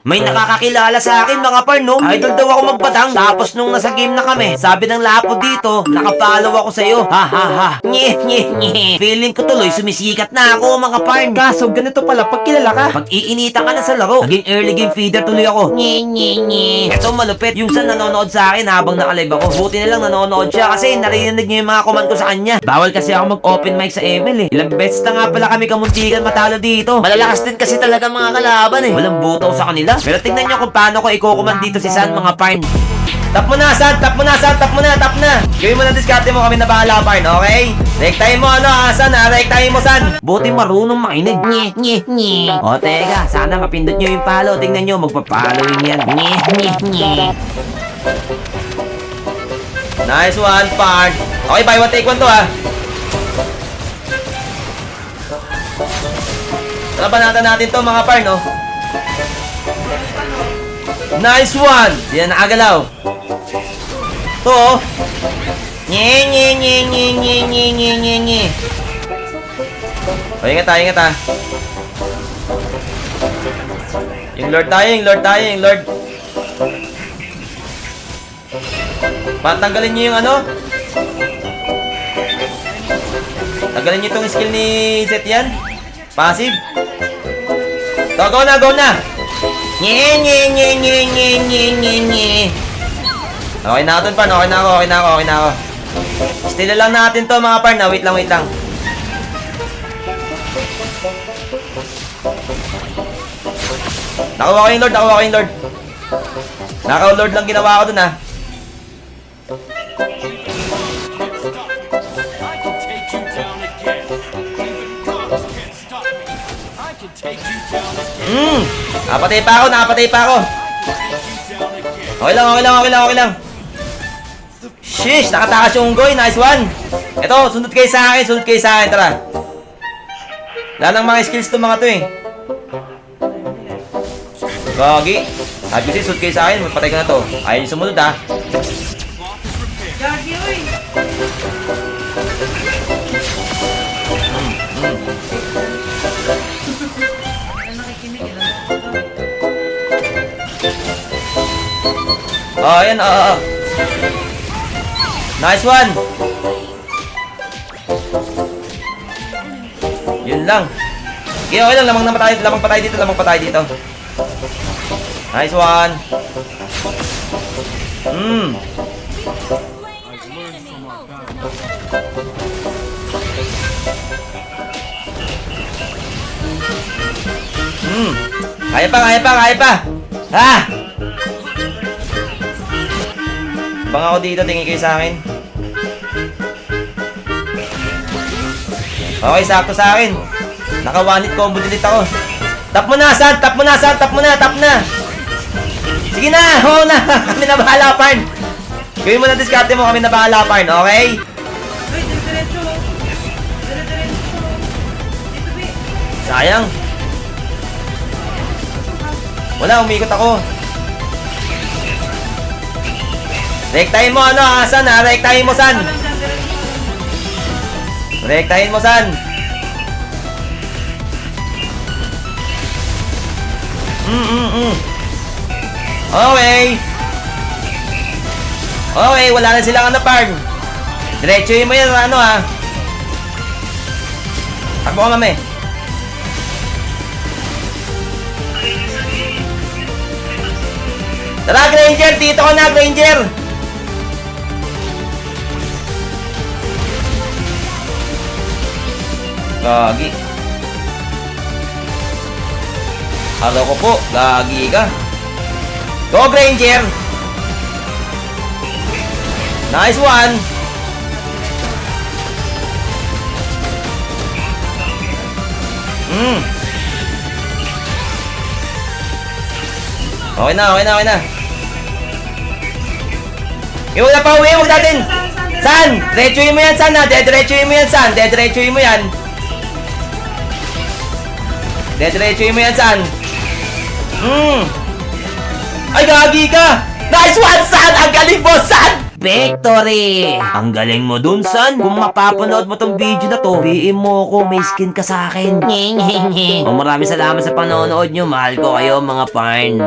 May nakakakilala sa akin mga par, no? Idol daw ako magbatang. Tapos nung nasa game na kami, sabi ng lapo dito, nakapollow ako sa'yo. Ha ha ha. Nye, nye, nye. Feeling ko tuloy sumisikat na ako mga par. Kaso ganito pala pag kilala ka. Pag iinita ka na sa laro, naging early game feeder tuloy ako. Nye, nye, nye. Ito malupit, yung sa nanonood sa akin habang nakalive ako. Buti na lang nanonood siya kasi narinig niya yung mga command ko sa kanya. Bawal kasi ako mag-open mic sa ML eh. Ilang beses na nga pala kami kamuntikan matalo dito. Malalakas din kasi talaga mga kalaban eh. Walang buto sa kanila. Pero tingnan nyo kung paano ko ikukuman dito si San mga parn. Tap mo na, San! Tap mo na, San! Tap mo na, tap na! Gawin mo na diskarte mo kami na bahala, parn, okay? Rektahin mo, ano, ah, San, ha? Rektahin mo, San! Buti marunong makinig. Nye, nye, nye. O, teka, sana mapindot nyo yung palo. Tingnan nyo, magpa-following yan. Nye, nye, nye. Nice one, parn. Okay, buy one, take one to, ha? Labanatan natin to, mga parn, no? Nice one! Na nakagalaw. To, oh. Nye, nye, nye, nye, nye, nye, nye, nye, nye. O, ingat tayo, ingat ha. Yung Lord tayo, yung Lord tayo, yung Lord. Patanggalin niyo yung ano? Tanggalin niyo itong skill ni Zet yan. Passive. To, go na, go na! Nye, nye, nye, nye, nye, nye, nye, nye. Okay na ako pan. Okay na ako, okay na ako, okay na ako. Still lang natin to, mga pan. Na, wait lang, wait lang. Nakuha ko yung Lord, nakuha ko yung Lord. Naka-Lord lang ginawa ko dun, ha. I nakapatay pa ako, nakapatay pa ako. Okay lang, okay lang, okay lang, okay lang. Shish, nakatakas yung unggoy. Nice one. Ito, sunod kayo sa akin, sunod kayo sa akin. Tara. Wala nang mga skills to mga to eh. Gagi. Sabi kasi, sunod kayo sa akin, magpatay ko na to. Ayaw yung sumunod ha. Oh, ayan, oo, oo. Nice one. Yun lang. Okay, okay lang. Lamang na patay, lamang patay dito, lamang patay dito. Nice one. Hmm. Hmm. Kaya pa, kaya pa, kaya pa. Ha! Bang ako dito, tingin kayo sa akin. Okay, sakto sa akin. Naka one hit combo delete ako. Tap mo na, San! Tap mo na, San! Tap mo na, tap na! Sige na! Oo na! kami na bahala, Parn! Gawin mo na diskarte mo, kami na bahala, Parn, okay? Sayang. Wala, umikot ako. Rektahin mo, ano, ah, San, ha? Rektahin mo, San! Rektahin mo, San! Mm, mm, mm. Okay. Okay, wala na silang ano, Parn. Diretsuhin mo yan, ano, ha? Takbo ka, mami. Tara, Granger! Dito ka na, Granger! Gagi. Halo ko po, gagi ka. Go, Granger! Nice one! Hmm. Okay na, okay na, okay na. Eh, wala pa uwi, huwag natin. San! Diretsuhin mo yan, San? Diretsuhin mo yan, San. Diretsuhin mo yan. Diretsuhin mo yan, San. Hmm. Ay, gagi ka! Nice one, San! Ang galing mo, San! Victory! Ang galing mo dun, son. Kung mapapanood mo tong video na to, biin mo ko, may skin ka sa akin. O maraming salamat sa panonood nyo. Mahal ko kayo, mga parn.